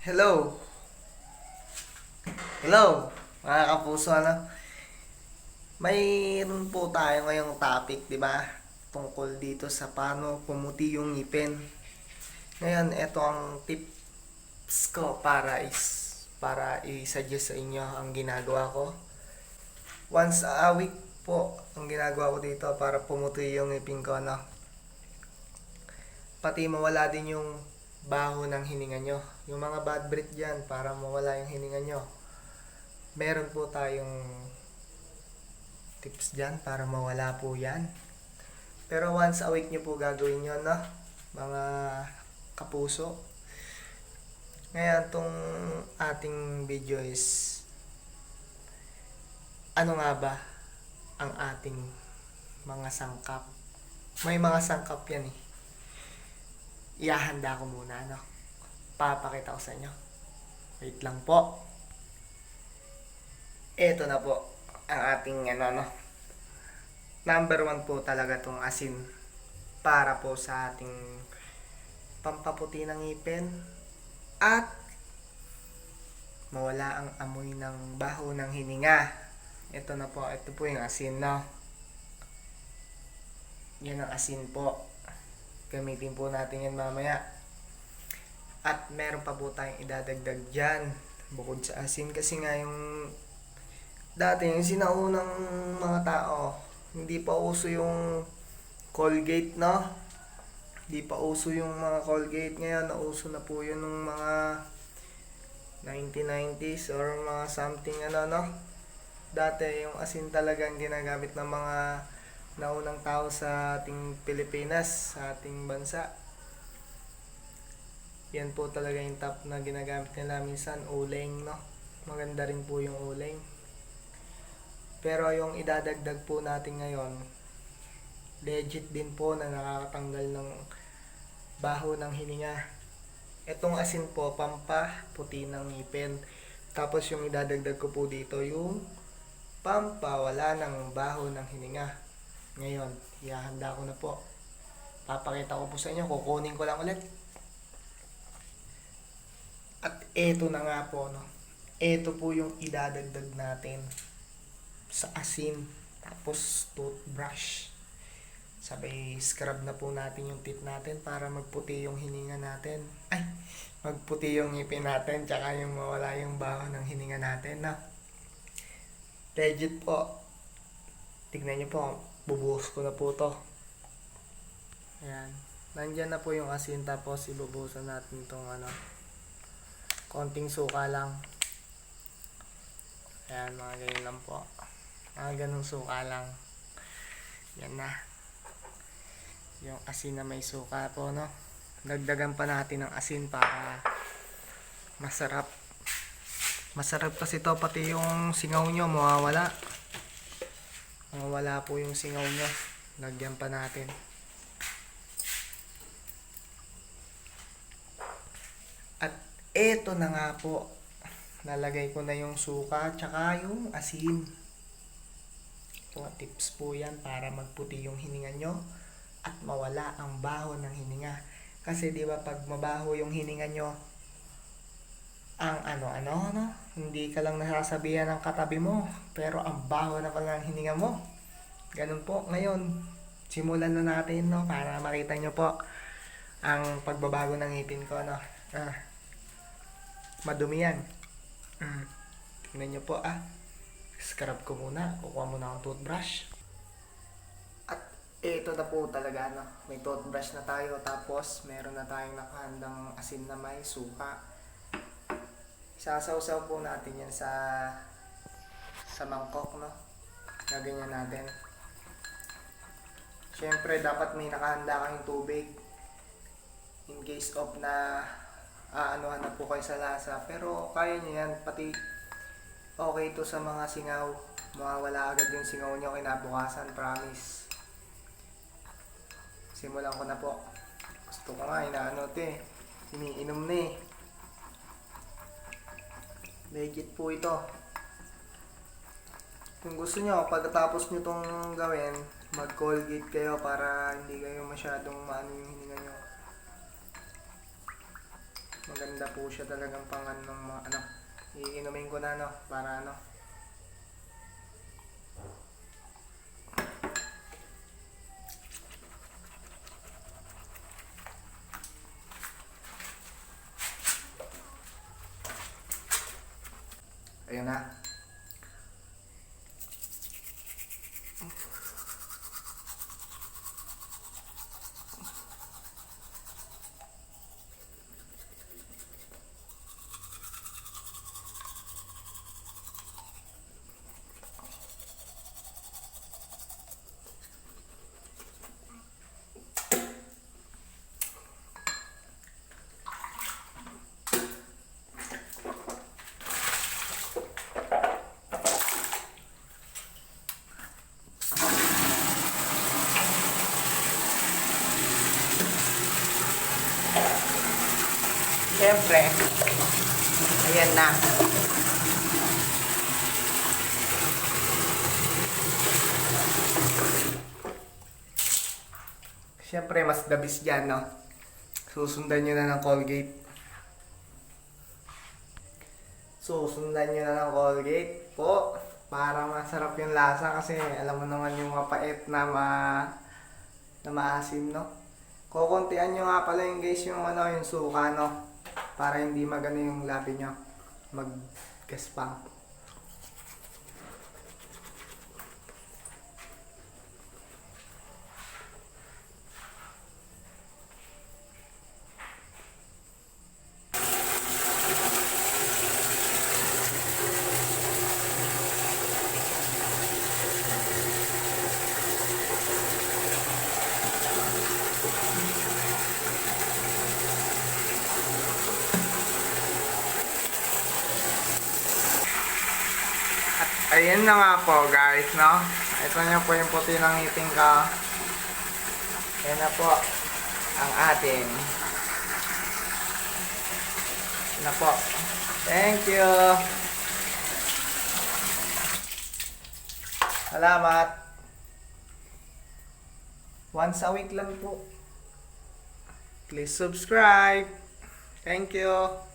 Hello. Hello, mga kapuso, ano? Mayroon po tayo ngayong topic, di ba? Tungkol dito sa paano pumuti yung ngipin. Ngayon, ito ang tips ko para is para i-suggest sa inyo ang ginagawa ko. Once a week po ang ginagawa ko dito para pumuti yung ngipin ko, no? Pati mawala din yung baho ng hininga nyo. Yung mga bad breath dyan, para mawala yung hininga nyo. Meron po tayong tips dyan para mawala po yan. Pero once a week nyo po gagawin yun, no? Mga kapuso. Ngayon, tong ating video is ano nga ba ang ating mga sangkap? May mga sangkap yan eh ihahanda ko muna, no? Papakita ko sa inyo. Wait lang po. Ito na po ang ating ano, no? Number one po talaga tong asin para po sa ating pampaputi ng ngipin at mawala ang amoy ng baho ng hininga. Ito na po, ito po yung asin, no? Yan ang asin po. Gamitin po natin yan mamaya. At meron pa po tayong idadagdag dyan. Bukod sa asin kasi nga yung dati yung sinaunang mga tao, hindi pa uso yung Colgate, no? Hindi pa uso yung mga Colgate ngayon. Nauso na po yun ng mga 1990s or mga something ano, no? Dati yung asin talagang ginagamit ng mga naunang tao sa ating Pilipinas, sa ating bansa. Yan po talaga yung top na ginagamit nila minsan, uleng, no? Maganda rin po yung uleng. Pero yung idadagdag po natin ngayon, legit din po na nakakatanggal ng baho ng hininga. Itong asin po, pampa, puti ng ngipin. Tapos yung idadagdag ko po dito, yung pampawala ng baho ng hininga. Ngayon, ihahanda ko na po. Papakita ko po sa inyo, kukunin ko lang ulit. At eto na nga po, no. Eto po yung idadagdag natin sa asin. Tapos toothbrush. Sabay scrub na po natin yung teeth natin para magputi yung hininga natin. Ay, magputi yung ngipin natin tsaka yung mawala yung baho ng hininga natin, no. Legit po. Tignan nyo po, bubuhos ko na po to. Ayan. Nandyan na po yung asin tapos ibubuhusan natin tong ano. Konting suka lang. Ayan, mga ganyan lang po. Mga ganun suka lang. Yan na. Yung asin na may suka po, no? Dagdagan pa natin ng asin para masarap. Masarap kasi to pati yung singaw nyo mawawala. Mawawala po yung singaw nyo. Lagyan pa natin. Eto na nga po. Nalagay ko na yung suka tsaka yung asin. Mga tips po yan para magputi yung hininga nyo at mawala ang baho ng hininga. Kasi di ba pag mabaho yung hininga nyo, ang ano-ano, no? Hindi ka lang nasasabihan ng katabi mo, pero ang baho na pala ng hininga mo. Ganun po. Ngayon, simulan na natin, no? Para makita nyo po ang pagbabago ng ngipin ko, no? Ah, madumi yan. Mm. Tingnan nyo po, ah. Scrub ko muna. Kukuha muna akong toothbrush. At ito na po talaga, no? May toothbrush na tayo. Tapos, meron na tayong nakahandang asin na may suka. Sasawsaw po natin yan sa sa mangkok, no? Gaganyan natin. Siyempre, dapat may nakahanda kayong tubig. In case of na aanuhan na po kayo sa lasa. Pero kaya nyo yan. Pati okay to sa mga singaw. Mawawala agad yung singaw nyo kinabukasan, promise. Simulan ko na po. Gusto ko nga, inaano to eh. Iniinom na eh. Legit po ito. Kung gusto nyo, pagkatapos nyo itong gawin, mag-colgate kayo para hindi kayo masyadong maano yung hininga nyo. Mag ganda po siya talagang pang ano, mga ano. Iinumin ko na no, para ano. Ayun na. Siyempre, ayan na. Siyempre, mas dabis dyan, no? Susundan nyo na ng Colgate. Susundan nyo na ng Colgate po. Para masarap yung lasa kasi alam mo naman yung mapait na ma na maasim, no? Kukuntian nyo nga pala yung guys yung ano, yung suka, no? Para hindi magano yung labi nyo. Mag-gaspang. At ayun na nga po guys, no? Ito na po yung puti ng ngipin ko. Ayan na po ang ating. Ayan na po. Thank you. Salamat. Once a week lang po. Please subscribe. Thank you.